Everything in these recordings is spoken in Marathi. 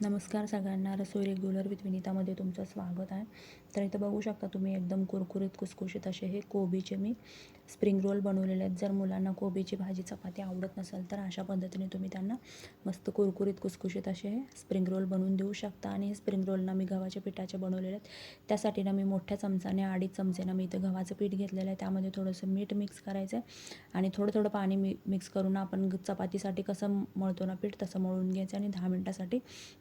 नमस्कार सगळ्यांना. रसोई रेग्युलर विथ विनितामध्ये तुमचं स्वागत आहे. तर इथं बघू शकता तुम्ही एकदम कुरकुरीत कुसकुशीत असे हे कोबीचे मी स्प्रिंग रोल बनवलेले आहेत. जर मुलांना कोबीची भाजी चपाती आवडत नसेल तर अशा पद्धतीने तुम्ही त्यांना मस्त कुरकुरीत कुसकुशीत असे स्प्रिंग रोल बनवून देऊ शकता. आणि हे स्प्रिंग रोलना मी गव्हाच्या पिठाचे बनवलेले आहेत. त्यासाठी ना मी मोठ्या चमचाने अडीच चमचेनं मी इथं गव्हाचं पीठ घेतलेलं आहे. त्यामध्ये थोडंसं मीठ मिक्स करायचं आहे आणि थोडं थोडं पाणी मी मिक्स करून आपण चपातीसाठी कसं मळतो ना पीठ तसं मळून घ्यायचं आणि दहा मिनटासाठी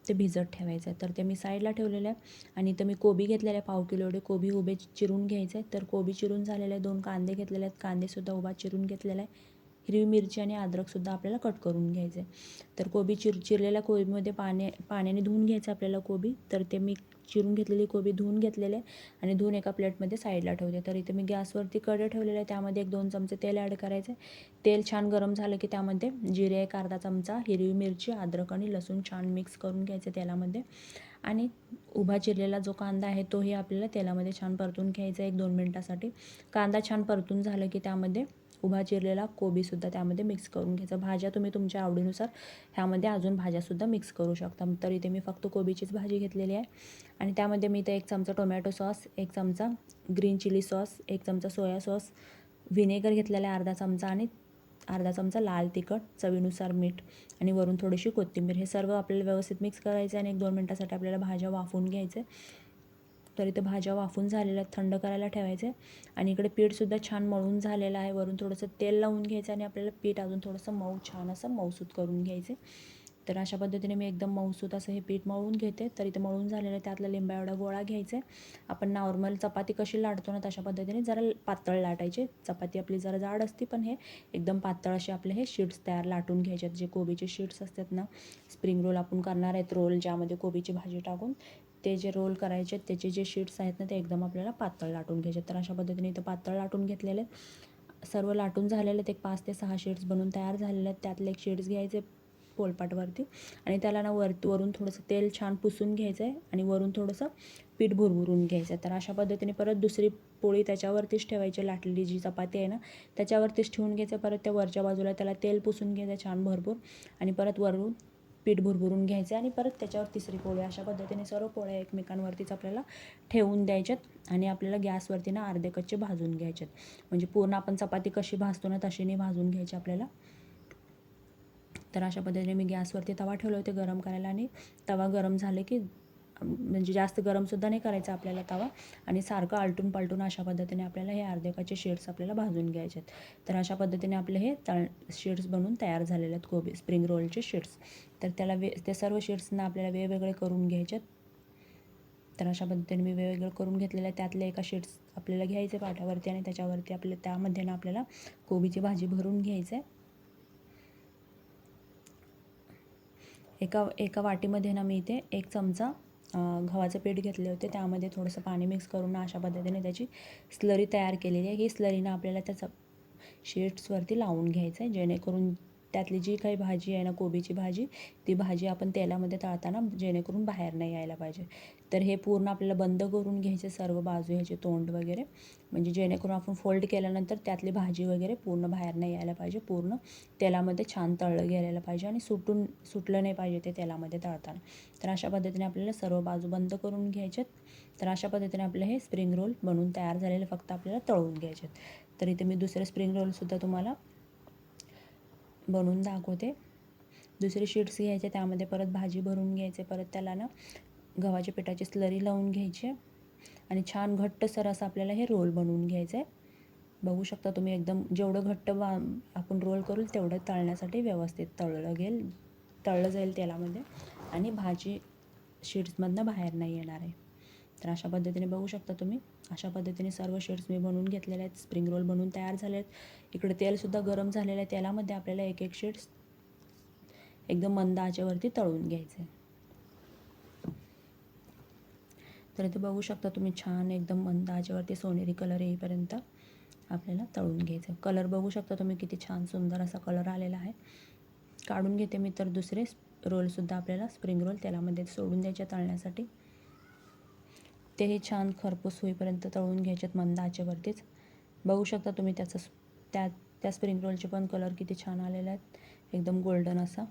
ते भिजत ठेवायचं आहे तर ते मी साईडला ठेवलेलं आहे आणि इथं मी कोबी घेतलेले आहे. पाव किलो एवढे कोबी उभे चिरून घ्यायचे आहेत तर कोबी चिरून झालेले आहे दोन कांदे घेतलेले आहेत. कांदेसुद्धा उभा चिरून घेतलेला आहे. हिरवी मिरची आणि अद्रकसुद्धा आपल्याला कट करून घ्यायचं आहे तर कोबी चिर चिरलेल्या कोबीमध्ये पाण्या पाण्याने धुवून घ्यायचं आपल्याला कोबी. तर ते मी चिरून घेतलेली कोबी धुवून घेतलेले आणि धुवून एका प्लेटमध्ये साईडला ठेवते. तर इथे मी गॅसवरती कडे ठेवलेलं आहे. त्यामध्ये एक दोन चमचे तेल ॲड करायचं आहे तेल छान गरम झालं की त्यामध्ये जिरे एक अर्धा चमचा हिरवी मिरची अद्रक आणि लसूण छान मिक्स करून घ्यायचं तेलामध्ये. आणि उभा चिरलेला जो कांदा आहे तोही आपल्याला तेलामध्ये छान परतून घ्यायचा एक दोन मिनटासाठी. कांदा छान परतून झालं की त्यामध्ये उभा चिरलेला कोबीसुद्धा त्यामध्ये मिक्स करून घ्यायचा. भाज्या तुम्ही तुमच्या आवडीनुसार ह्यामध्ये अजून भाज्यासुद्धा मिक्स करू शकता. तर इथे मी फक्त कोबीचीच भाजी घेतलेली आहे. आणि त्यामध्ये मी इथं एक चमचा टोमॅटो सॉस एक चमचा ग्रीन चिली सॉस एक चमचा सोया सॉस व्हिनेगर घेतलेला आहे अर्धा चमचा आणि अर्धा चमचा लाल तिखट चवीनुसार मीठ आणि वरून थोडीशी कोथिंबीर. हे सर्व आपल्याला व्यवस्थित मिक्स करायचं आणि एक दोन मिनटासाठी आपल्याला भाज्या वाफून घ्यायचं. तर इथे भाज्या वाफून झालेल्या थंड करायला ठेवायचे. आणि इकडे पीठसुद्धा छान मळून झालेलं आहे. वरून थोडंसं तेल लावून घ्यायचं आणि आपल्याला पीठ अजून थोडंसं मऊ छान असं मऊसूत करून घ्यायचे. तर अशा पद्धतीने मी एकदम मऊसूत असं हे पीठ मळून घेते. तर इथे मळून झालेलं आहे त्यातला लिंबा एवढा गोळा घ्यायचा आहे. आपण नॉर्मल चपाती कशी लाटतो ना तशा पद्धतीने जरा पातळ लाटायचे. चपाती आपली जरा जाड असते पण हे एकदम पातळ असे आपले हे शीट्स तयार लाटून घ्यायचे. जे कोबीचे शीट्स असतात ना स्प्रिंग रोल आपण करणार आहेत रोल ज्यामध्ये कोबीची भाजी टाकून. ते जे रोल करायचे त्याचे जे शीट्स आहेत ना ते एकदम आपल्याला पातळ लाटून घ्यायचे. तर अशा पद्धतीने इथं पातळ लाटून घेतलेले सर्व लाटून झालेले आहेत एक पाच ते सहा शीट्स बनून तयार झालेले आहेत. त्यातले एक शीट्स घ्यायचे. पोलपाटवरती आणि त्याला ना वर वरून थोडंसं तेल छान पुसून घ्यायचं आहे आणि वरून थोडंसं पीठ भुरभुरून घ्यायचं आहे तर अशा पद्धतीने परत दुसरी पोळी त्याच्यावरतीच ठेवायची लाटलेली जी चपाती आहे ना त्याच्यावरतीच ठेवून घ्यायचं. परत त्या वरच्या बाजूला त्याला तेल पुसून घ्यायचं छान भरपूर आणि परत वरून पीठ भुरभुरून घ्यायचं आणि परत त्याच्यावर तिसरी पोळी. अशा पद्धतीने सर्व पोळ्या एकमेकांवरतीच आपल्याला ठेवून द्यायच्यात आणि आपल्याला गॅसवरती ना अर्धे कच्चे भाजून घ्यायच्यात म्हणजे पूर्ण आपण चपाती कशी भाजतो ना तशी नाही भाजून घ्यायची आपल्याला. तर अशा पद्धतीने मी गॅसवरती तवा ठेवले होते गरम करायला आणि तवा गरम झाले की म्हणजे जास्त गरमसुद्धा नाही करायचा आपल्याला तवा. आणि सारखं आलटून पालटून अशा पद्धतीने आपल्याला हे अर्धेकाचे शेड्स आपल्याला भाजून घ्यायचे आहेत. तर अशा पद्धतीने आपले हे तळ शेड्स बनवून तयार झालेले आहेत कोबी स्प्रिंग रोलचे शेड्स तर त्याला वे ते सर्व शेड्सना आपल्याला वेगवेगळे करून घ्यायचे आहेत. तर अशा पद्धतीने मी वेगवेगळं करून घेतलेलं आहे त्यातले एका शेड्स आपल्याला घ्यायचे पाट्यावरती आणि त्याच्यावरती आपल्या त्यामध्ये ना आपल्याला कोबीची भाजी भरून घ्यायचं आहे. एका एका वाटीमध्ये ना मी इथे एक चमचा गव्हाचं पीठ घेतले होते. त्यामध्ये थोडंसं पाणी मिक्स करून अशा पद्धतीने त्याची स्लरी तयार केलेली आहे. ही स्लरीनं आपल्याला त्याचं शीट्सवरती लावून घ्यायचं आहे जेणेकरून त्यातली जी काही भाजी आहे ना कोबीची भाजी ती भाजी आपण तेलामध्ये तळताना जेणेकरून बाहेर नाही यायला पाहिजे. तर हे पूर्ण आपल्याला बंद करून घ्यायचे सर्व बाजू ह्याचे तोंड वगैरे. म्हणजे जेणेकरून आपण फोल्ड केल्यानंतर त्यातली भाजी वगैरे पूर्ण बाहेर नाही यायला पाहिजे. पूर्ण तेलामध्ये छान तळलं गेलेलं पाहिजे आणि सुटून सुटलं नाही पाहिजे ते तेलामध्ये तळताना. तर अशा पद्धतीने आपल्याला सर्व बाजू बंद करून घ्यायच्यात तर अशा पद्धतीने आपले हे स्प्रिंग रोल बनून तयार झालेले फक्त आपल्याला तळून घ्यायचे तर इथे मी दुसरे स्प्रिंग रोलसुद्धा तुम्हाला बनवून दाखवते. दुसरे शीट्स घ्यायचे त्यामध्ये परत भाजी भरून घ्यायचे परत त्याला ना गव्हाच्या पिठाची स्लरी लावून घ्यायची आणि छान घट्टसर असं आपल्याला हे रोल बनवून घ्यायचं. आहे बघू शकता तुम्ही एकदम जेवढं घट्ट बा आपण रोल करू तेवढं तळण्यासाठी व्यवस्थित तळलं गेल तळलं जाईल तेलामध्ये आणि भाजी शीट्समधनं बाहेर नाही येणार आहे. तर अशा पद्धतीने बघू शकता तुम्ही. अशा पद्धतीने सर्व शेड्स मी बनवून घेतलेले आहेत. स्प्रिंग रोल बनवून तयार झाले आहेत. इकडे तेलसुद्धा गरम झालेलं आहे. तेलामध्ये आपल्याला एक एक शेड्स एकदम मंद आचेवरती तळून घ्यायचे तर इथे बघू शकता तुम्ही छान एकदम मंद आचेवरती सोनेरी कलर येईपर्यंत आपल्याला तळून घ्यायचं कलर बघू शकता तुम्ही किती छान सुंदर असा कलर आलेला आहे. काढून घेते मी तर दुसरे रोलसुद्धा आपल्याला स्प्रिंग रोल तेलामध्ये सोडून द्यायचे तळण्यासाठी. तेही छान खरपूस होईपर्यंत तळून घ्यायचे मंद आचेवरतीच बघू शकता तुम्ही त्याचं त्या त्या स्प्रिंग रोलचे पण कलर किती छान आलेले आहेत. एकदम गोल्डन असा.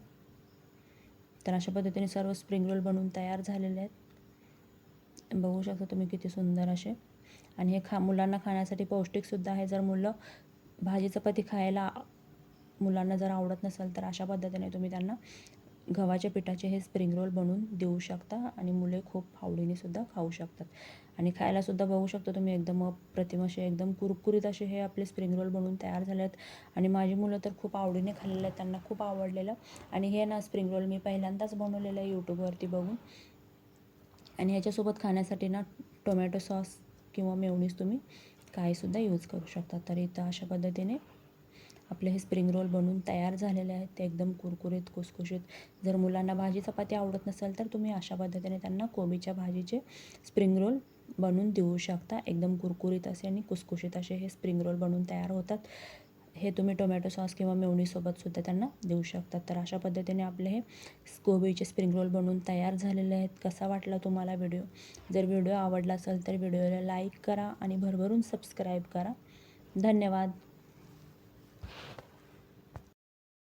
तर अशा पद्धतीने सर्व स्प्रिंग रोल बनवून तयार झालेले आहेत. बघू शकता तुम्ही किती सुंदर असे. आणि हे खा मुलांना खाण्यासाठी पौष्टिकसुद्धा आहे. जर मुलं भाजी चपाती खायला मुलांना जर आवडत नसेल तर अशा पद्धतीने तुम्ही त्यांना गव्हाच्या पिठाचे हे स्प्रिंग रोल बनवून देऊ शकता आणि मुले खूप आवडीने सुद्धा खाऊ शकतात. आणि खायलासुद्धा बघू शकता तुम्ही एकदम अप्रतिम असे एकदम कुरकुरीत असे हे आपले स्प्रिंग रोल बनवून तयार झाले आहेत आणि माझी मुलं तर खूप आवडीने खाल्लेले आहेत त्यांना खूप आवडलेलं. आणि हे ना स्प्रिंग रोल मी पहिल्यांदाच बनवलेलं आहे यूट्यूबवरती बघून. आणि ह्याच्यासोबत खाण्यासाठी ना टोमॅटो सॉस किंवा मेवणीस तुम्ही काहीसुद्धा यूज करू शकता. तर इथं अशा पद्धतीने आपले हे स्प्रिंग रोल बनवून तयार झालेले आहेत. ते एकदम कुरकुरीत कुसकुशीत जर मुलांना भाजी चपाती आवडत नसेल तर तुम्ही अशा पद्धतीने त्यांना कोबीच्या भाजीचे स्प्रिंग रोल बनवून देऊ शकता. एकदम कुरकुरीत असे आणि कुसकुशीत असे हे स्प्रिंग रोल बनवून तयार होतात. हे तुम्ही टोमॅटो सॉस किंवा मेवणीसोबत सुद्धा त्यांना देऊ शकतात तर अशा पद्धतीने आपले हे कोबीचे स्प्रिंग रोल बनवून तयार झालेले आहेत. कसा वाटला तुम्हाला व्हिडिओ जर व्हिडिओ आवडला असेल तर व्हिडिओला लाईक करा आणि भरभरून सबस्क्राईब करा. धन्यवाद.